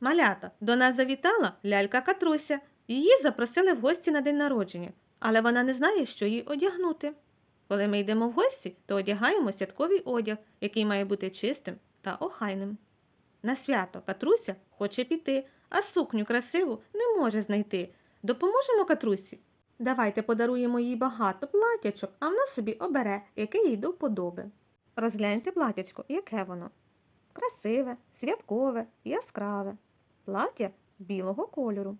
Малята, до нас завітала лялька Катруся. Її запросили в гості на день народження, але вона не знає, що їй одягнути. Коли ми йдемо в гості, то одягаємо святковий одяг, який має бути чистим та охайним. На свято Катруся хоче піти, а сукню красиву не може знайти. Допоможемо Катрусі? Давайте подаруємо їй багато платячок, а вона собі обере, яке їй до вподоби. Розгляньте платячко, яке воно. Красиве, святкове, яскраве. Плаття білого кольору.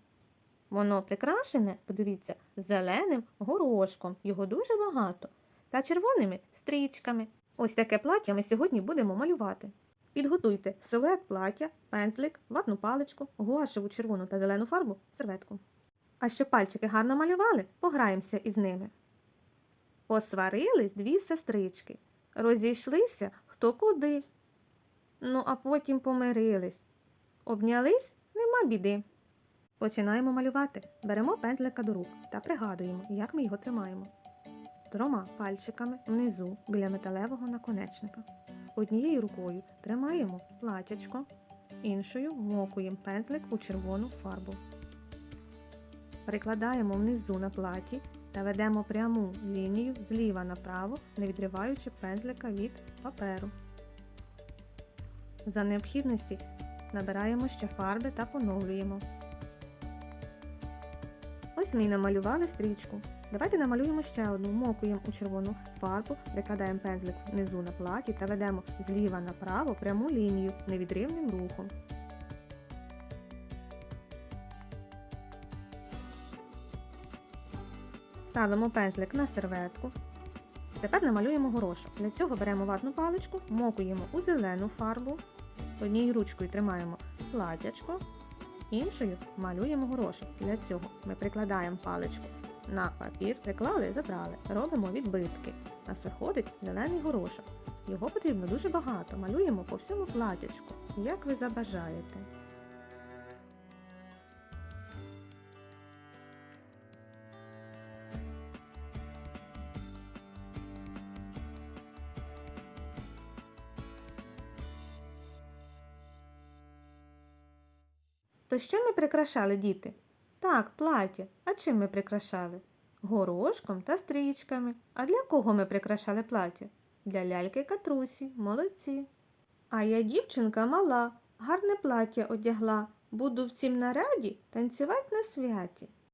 Воно прикрашене, подивіться, зеленим горошком, його дуже багато, та червоними стрічками. Ось таке плаття ми сьогодні будемо малювати. Підготуйте силует плаття, пензлик, ватну паличку, гуашеву червону та зелену фарбу, серветку. А щоб пальчики гарно малювали, пограємося із ними. Посварились дві сестрички, розійшлися хто куди. Ну, а потім помирились. Обнялись нема біди. Починаємо малювати. Беремо пензлика до рук та пригадуємо, як ми його тримаємо. Трьома пальчиками внизу біля металевого наконечника. Однією рукою тримаємо платячко, іншою вмокуємо пензлик у червону фарбу. Прикладаємо внизу на платі та ведемо пряму лінію зліва направо, не відриваючи пензлика від паперу. За необхідності набираємо ще фарби та поновлюємо. Ось ми намалювали стрічку. Давайте намалюємо ще одну, мокуємо у червону фарбу, викладаємо пензлик внизу на платі та ведемо зліва направо пряму лінію невідривним рухом. Ставимо пензлик на серветку. Тепер намалюємо горошок. Для цього беремо ватну паличку, мокуємо у зелену фарбу. Однією ручкою тримаємо платячко, іншою малюємо горошок. Для цього ми прикладаємо паличку на папір, приклали, забрали, робимо відбитки. У нас виходить зелений горошок. Його потрібно дуже багато. Малюємо по всьому платячку, як ви забажаєте. То що ми прикрашали, діти? Так, плаття. А чим ми прикрашали? Горошком та стрічками. А для кого ми прикрашали плаття? Для ляльки Катрусі, молодці. А я дівчинка мала, гарне плаття одягла. Буду в цім наряді танцювати на святі.